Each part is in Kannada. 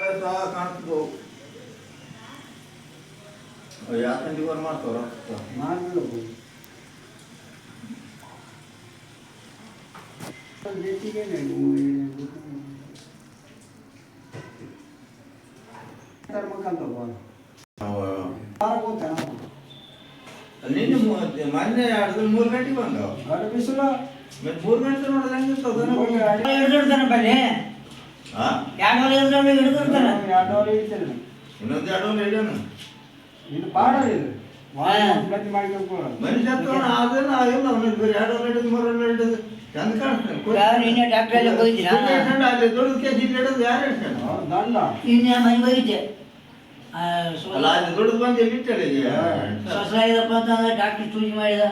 ಸಹ ಕಾಣ್ತದೆ ಯಾಕಂದಿವರು ಮಾಡ್ತಾರ ಮಾಡಲಿಲ್ಲ ಜೊತೆಗೆ ತರ್ಬೇಕಂತ ವಾರ ಕೂತಾನ ನಿನ್ನೆ ಮೂ- ಮೊನ್ನೆ ಎರಡು ಮೂರು ಗಂಟೆಗೆ ಬಂದವ ಗಡ ಬಿಸಿಲು ಮತ್ತೆ ಮೂರು ಗಂಟೆ ನೋಡಿದ್ರೆ ಹೆಂಗಿರ್ತದ ಹಿಡಿದಿರ್ತಾನೆ ಎರಡು ಇನ್ನೊಂದು ಎರಡು ಇದು ಪಾಡ ಇದು. ಗತಿ ಮಾಡ್ಕೊಂಡು ಮನುಷ್ಯ ಅದನ್ನ ಆಗಿಲ್ಲ ಅವನಿಗೆ ಬರೀ ಎರಡು ಹಿಡಿದು ಮೂರು ಹಿಡಿದು ಚಂದ ಕಾಣಿಸ್ತಾನೆ ದೊಡ್ಡ ಕೆಜಿ ಹಿಡಿದು ಯಾರು ಹೇಳ್ತಾನೆ? ಇನ್ನೇ ಮನೆಗೆ ಹೋಗಿದ್ದೆ. ಅಲ್ಲ ಅಲ್ಲಿ ದುಡ್ದು ಬಂದು ಎಲ್ಲಿಟ್ಟಲ್ಲ ಈಗ ಸೊಸೆ ಇದಪ್ಪ ಅಂತಂದ್ರೆ ಡಾಕ್ಟರ್ ಸೂಜಿ ಮಾಡಿದ.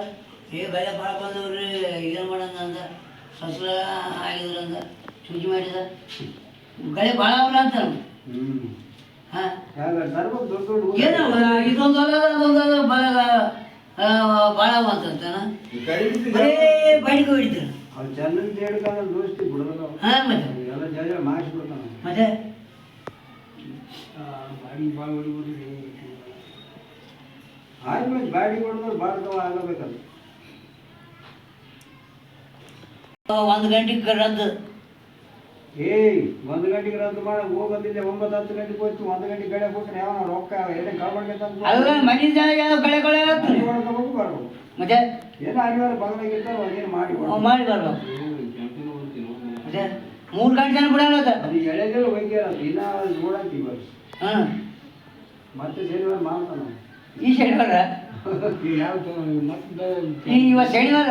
ಏ ಬೆಲೆ ಭಾಳ ಬಂದವ್ರಿ ಏನು ಮಾಡಂಗ ಅಂದ. ಸೊಸೆ ಆಗಿದ್ರ ಅಂದ. ಸೂಜಿ ಮಾಡಿದ. ಗಳೆ ಭಾಳ ಅವ್ರ ಅಂತ ಏನು ಇದೊಂದು ಅಲ್ಲ ಅದೊಂದು ಅಲ್ಲ ಭಾಳ ಭಾಳ ಅಂತಂತಾನ ಬರೇ ಬಾಡಿಗೆ ಹೊಡಿತಾರೆ ಅವ್ನು ಚೆನ್ನಾಗಿ ಹೇಳ್ಕೊಂಡು ದೋಸ್ತಿ ಬಿಡೋದು ಹಾಂ ಮತ್ತೆ? ಆದ್ಮೇಲೆ ಬಾಡಿ ಹೊಡೆದ್ರೆ ಬಾಡ್ದವ ಆಗಬೇಕಲ್ಲ ಒಂದು ಗಂಟೆಗೆ ರದ್ದು. ಏಯ್ ಒಂದು ಗಂಟೆಗೆ ರದ್ದು ಮಾಡಿ. ಹೋಗೋದಿಲ್ಲ ಒಂಬತ್ತು ಹತ್ತು ಗಂಟೆಗೆ ಹೋಯ್ತು. ಒಂದು ಗಂಟೆಗೆ ಬೆಳೆ ಕೊಟ್ಟರೆ ಯಾವ ರೊಕ್ಕ ಎಲ್ಲ ಕಳ್ಕೊಂಡೆ ಅಲ್ಲ ಮನೆಯಿಂದ ಯಾವ ಗಳೆ ಗಳೆ ಆಗ್ತದೆ ಹೊಡ್ಕೋಬೇಕು ಬರ್ಬೇಕು ಮತ್ತೆ? ಏನು ಆಗಿವಾರ ಇರ್ತಾರೋ ಅದೇನು ಮಾಡಿ ಮಾಡಿ ಬರ್ಬೇಕು. ಮತ್ತೆ? ಮೂರು ಗಂಟೆ ಜನ ಬಿಡಲ್ಲ ಅದು ಎಳೆಗೆಲ್ಲ ಹೋಗ್ಯಾರ ದಿನ ನೋಡಂತೀವಿ ಹಾಂ. ಮತ್ತೆ ಶನಿವಾರ ಮಾಡ್ತಾನ. ಈ ಶನಿವಾರ? ಯಾವ ಮತ್ತೆ ಈ ಇವತ್ತು ಶನಿವಾರ?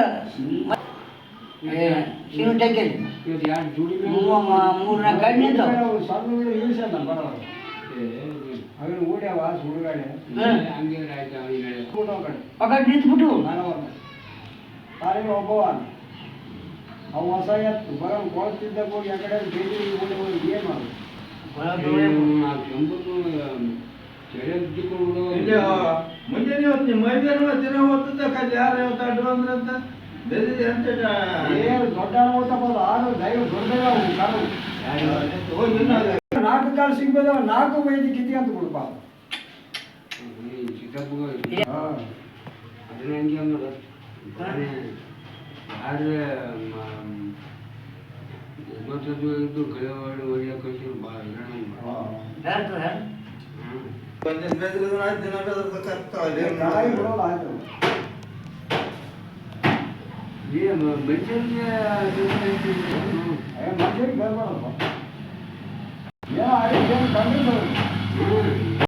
ಶಿವ ಟೆಕ್ಕಲ್ಲಿ ಇವತ್ತು ಎರಡು ಜೋಡಿ ಮೂರು ನಾಲ್ಕು ಗಂಟೆ ನಿಂತು ಸಣ್ಣ ಹುಡುಗ ಇಳಿಸಲ್ಲ ಅವನು ಓಡ್ಯಾವ ಸುಡುಗಾಡೆ. ಕೂಟ ಹೋಗಿ ಆ ಕಡೆ ಬೇದಿ ಓಡಿ ಹೋಗಿ ಏನು ಮುಂಜಾನೆ ಹೊತ್ತು ಮೈದಾನ ದಿನ ಹೊತ್ತದ ಕಲ್ಲಿ ಯಾರು ಇವತ್ತು ಅಂದ್ರೆ ಅಂತ? ಏನು ದೊಡ್ಡ ಆರು ದೈವ ಹೋಗಿ ಅದು ನಾಲ್ಕು ಕಾಲು ಸಿಗ್ಬೋದ ನಾಲ್ಕು ಮೈದಿ ಕಿತಿ ಅಂತ ಕೊಡಪ್ಪ ಹಾಂ ಯಾರು ಯಾರು? ಒಂದಿನ ಬೆದರಿದ್ರೆ ಆಯ್ತು ದಿನ ಬೆದರ್ದು ಕರ್ತಾವ ಅಲ್ಲಿ ಏನ್ ಕಾಯಿ ಮಾಡೋದು? ಬಿಡೋದು